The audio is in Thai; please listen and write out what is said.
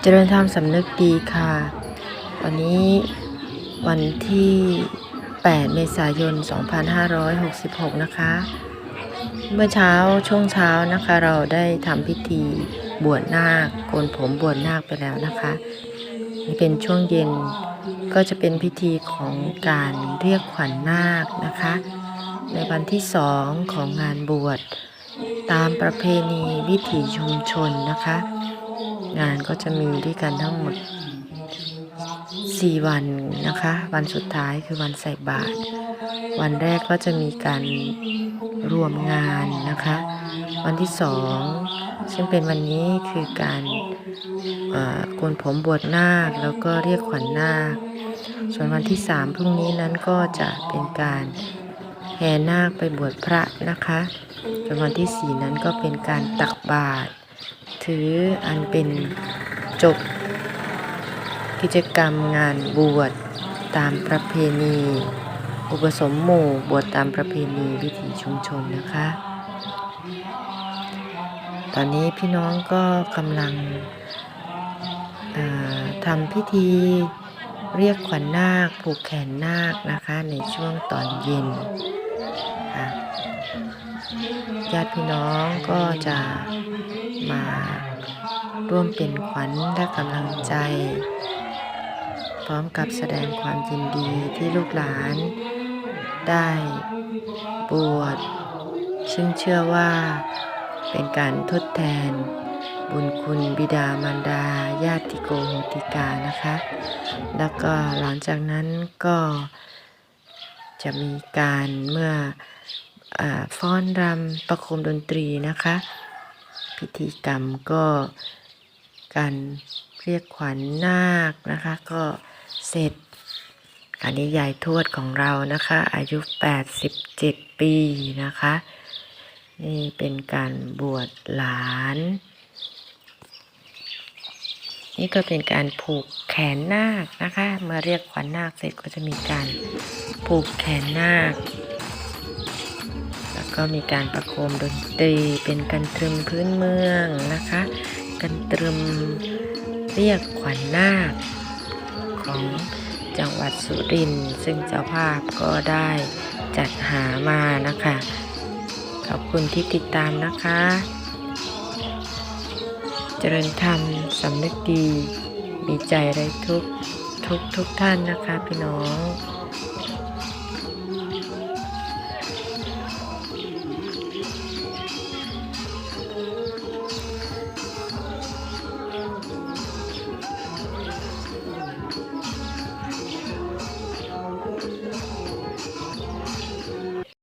เจริญธรรมสำนึกดีค่ะ วันนี้วันที่ 8 เมษายน 2566 นะคะ เมื่อเช้าช่วงเช้านะคะ เราได้ทำพิธีบวชนาคโกนผมบวชนาคไปแล้วนะคะนี่เป็นช่วงเย็นก็จะเป็นพิธีของการเรียกขวัญนาคนะคะ ในวันที่สองของงานบวชตามประเพณีวิถีชุมชนนะคะ งานก็จะมีด้วยกันทั้งหมด 4 วันนะคะ วันสุดท้ายคือวันใส่บาตรวันแรกก็จะมีการรวมงานนะคะ วันที่สองซึ่งเป็นวันนี้คือการโกนผมบวชนาคแล้วก็เรียกขวัญนาค ส่วนวันที่สามพรุ่งนี้นั้นก็จะเป็นการแห่นาคไปบวชพระนะคะ ส่วนวันที่สี่นั้นก็เป็นการตักบาตร ถืออันเป็นจบ กิจกรรมงานบวชตามประเพณี อุปสมหมู่บวชตามประเพณีวิถีชุมชนนะคะ ตอนนี้พี่น้องก็กำลังทำพิธีเรียกขวัญนาคผูกแขนนาคนะคะในช่วงตอนเย็นค่ะ ญาติพี่น้องก็จะมาร่วมเป็นขวัญและกำลังใจ พร้อมกับแสดงความยินดีที่ลูกหลาน ได้บวชซึ่งเชื่อว่าเป็นการทดแทน บุญคุณบิดามารดา ญาติโกโหติกานะคะ แล้วก็หลังจากนั้นก็จะมีการเมื่อ ฟ้อนรำประโคมดนตรีนะคะ พิธีกรรมก็การเรียกขวัญนาคนะคะ ก็เสร็จอันนี้ยายทวดของเรานะคะ อายุ 87 ปีนะคะ นี่เป็นการบวชหลาน นี่ก็เป็นการผูกแขนนาคนะคะ เมื่อเรียกขวัญนาคเสร็จก็จะมีการผูกแขนนาค ก็มีการประโคมดนตรีเป็นกันตรึมพื้นเมืองนะคะ กันตรึมเรียกขวัญนาคของจังหวัดสุรินทร์ซึ่งเจ้าภาพก็ได้จัดหามานะคะ ขอบคุณที่ติดตามนะคะ เจริญธรรมสำนึกดี มีใจไรทุกทุกทุกท่านนะคะพี่น้อง